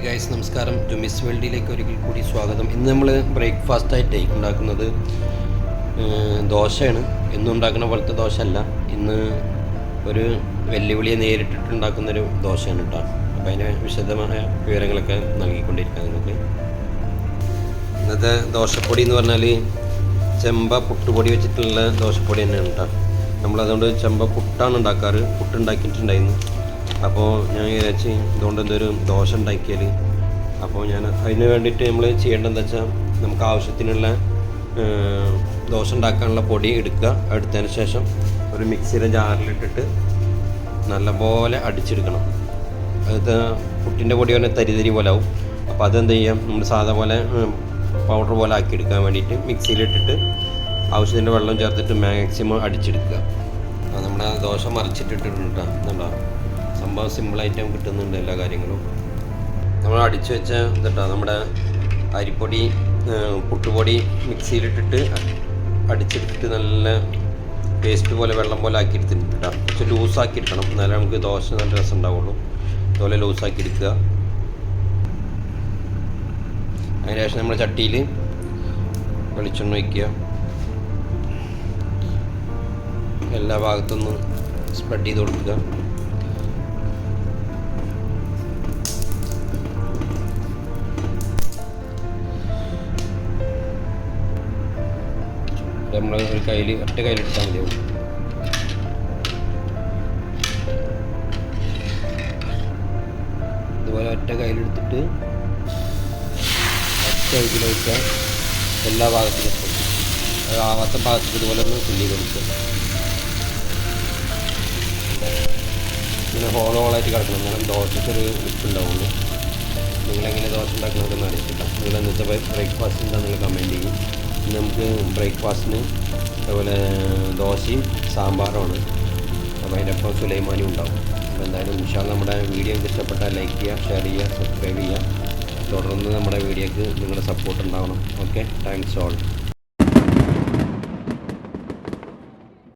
Hi guys നമസ്കാരം. ജുമിസ് വേൾഡിലേക്ക് ഒരിക്കൽ കൂടി സ്വാഗതം. ഇന്ന് നമ്മൾ ബ്രേക്ക്ഫാസ്റ്റായിട്ട് ഉണ്ടാക്കുന്നത് ദോശയാണ്. എന്നും ഉണ്ടാക്കുന്ന പോലത്തെ ദോശ അല്ല ഇന്ന് ഒരു വെല്ലുവിളിയെ നേരിട്ടിട്ടുണ്ടാക്കുന്നൊരു ദോശയാണ് കേട്ടോ അപ്പോൾ അതിന് വിശദമായ വിവരങ്ങളൊക്കെ നൽകിക്കൊണ്ടിരിക്കാം നിങ്ങൾക്ക്. ഇന്നത്തെ ദോശപ്പൊടി എന്ന് പറഞ്ഞാൽ ചെമ്പ പുട്ടുപൊടി വെച്ചിട്ടുള്ള ദോശപ്പൊടി തന്നെയാണ് കേട്ടോ നമ്മളതുകൊണ്ട് ചെമ്പ പുട്ടാണ് ഉണ്ടാക്കാറ്. പുട്ടുണ്ടാക്കിയിട്ടുണ്ടായിരുന്നു. അപ്പോൾ ഞാൻ വിചാരിച്ച് ഇതുകൊണ്ട് എന്തൊരു ദോശ ഉണ്ടാക്കിയാൽ അപ്പോൾ ഞാൻ അതിന് വേണ്ടിയിട്ട് നമ്മൾ ചെയ്യേണ്ടതെന്ന് വെച്ചാൽ നമുക്ക് ആവശ്യത്തിനുള്ള ദോശ ഉണ്ടാക്കാനുള്ള പൊടി എടുക്കുക. എടുത്തതിന് ശേഷം ഒരു മിക്സിയുടെ ജാറിലിട്ടിട്ട് നല്ലപോലെ അടിച്ചെടുക്കണം. അത് പുട്ടിന്റെ പൊടി പറഞ്ഞാൽ തരി തരി പോലെ ആവും. അപ്പോൾ അതെന്ത് ചെയ്യാം? നമ്മൾ സാധാ പോലെ പൗഡർ പോലെ ആക്കി എടുക്കാൻ വേണ്ടിയിട്ട് മിക്സിയിലിട്ടിട്ട് ആവശ്യത്തിന്റെ വെള്ളം ചേർത്തിട്ട് മാക്സിമം അടിച്ചെടുക്കുക. നമ്മുടെ ദോശ മറിച്ചിട്ടിട്ടുണ്ട് കേട്ടോ. സംഭവം സിമ്പിളായിട്ട് കിട്ടുന്നുണ്ട് എല്ലാ കാര്യങ്ങളും. നമ്മൾ അടിച്ചു വെച്ച എന്താ നമ്മുടെ അരിപ്പൊടി പുട്ടുപൊടി മിക്സിയിലിട്ടിട്ട് അടിച്ചെടുത്തിട്ട് നല്ല പേസ്റ്റ് പോലെ വെള്ളം പോലെ ആക്കി എടുത്തിട്ടുണ്ട് കേട്ടോ കുറച്ച് ലൂസാക്കി എടുക്കണം എന്നാലേ നമുക്ക് ദോശ നല്ല രസം ഉണ്ടാവുള്ളൂ. ഇതുപോലെ ലൂസാക്കി എടുക്കുക അതിന് ശേഷം നമ്മൾ ചട്ടിയിൽ വെളിച്ചെണ്ണ വയ്ക്കുക എല്ലാ ഭാഗത്തുനിന്ന് സ്പ്രെഡ് ചെയ്ത് കൊടുക്കുക. നമ്മൾ ഒരു കയ്യിൽ ഒറ്റ കയ്യിലെടുത്താൽ മതിയാവും. ഇതുപോലെ ഒറ്റ കയ്യിലെടുത്തിട്ട് ഒറ്റ ഇതിലേക്ക് എല്ലാ ഭാഗത്തേക്കും എത്തും. ആവാത്ത ഭാഗത്തേക്ക് ഇതുപോലെ ഒന്ന് ഫില്ല് ചെയ്ത് കൊടുക്കുക ഇങ്ങനെ ഹോൾ ഹോളായിട്ട് കിടക്കണം. എന്നാലും ദോശയ്ക്കൊരു ഉണ്ടാവുള്ളൂ. നിങ്ങളെങ്ങനെ ദോശ ഉണ്ടാക്കുന്നതൊക്കെ അറിയിച്ചിട്ടാണ് നിങ്ങൾ ഇന്നത്തെ ബ്രേക്ക്ഫാസ്റ്റ് എന്താണെന്നുള്ള കമന്റ് ചെയ്യും. ഇന്ന് നമുക്ക് ബ്രേക്ക്ഫാസ്റ്റിന് അതുപോലെ ദോശയും സാമ്പാറുമാണ്. അപ്പോൾ അതിന്റെ ഒപ്പം സുലൈമാനും ഉണ്ടാവും. അപ്പോൾ എന്തായാലും ഇൻഷാൽ നമ്മുടെ വീഡിയോ എനിക്ക് ഇഷ്ടപ്പെട്ടാൽ ലൈക്ക് ചെയ്യുക ഷെയർ ചെയ്യുക സബ്സ്ക്രൈബ് ചെയ്യുക. തുടർന്ന് നമ്മുടെ വീഡിയോക്ക് നിങ്ങളുടെ സപ്പോർട്ട് ഉണ്ടാവണം. Okay thanks all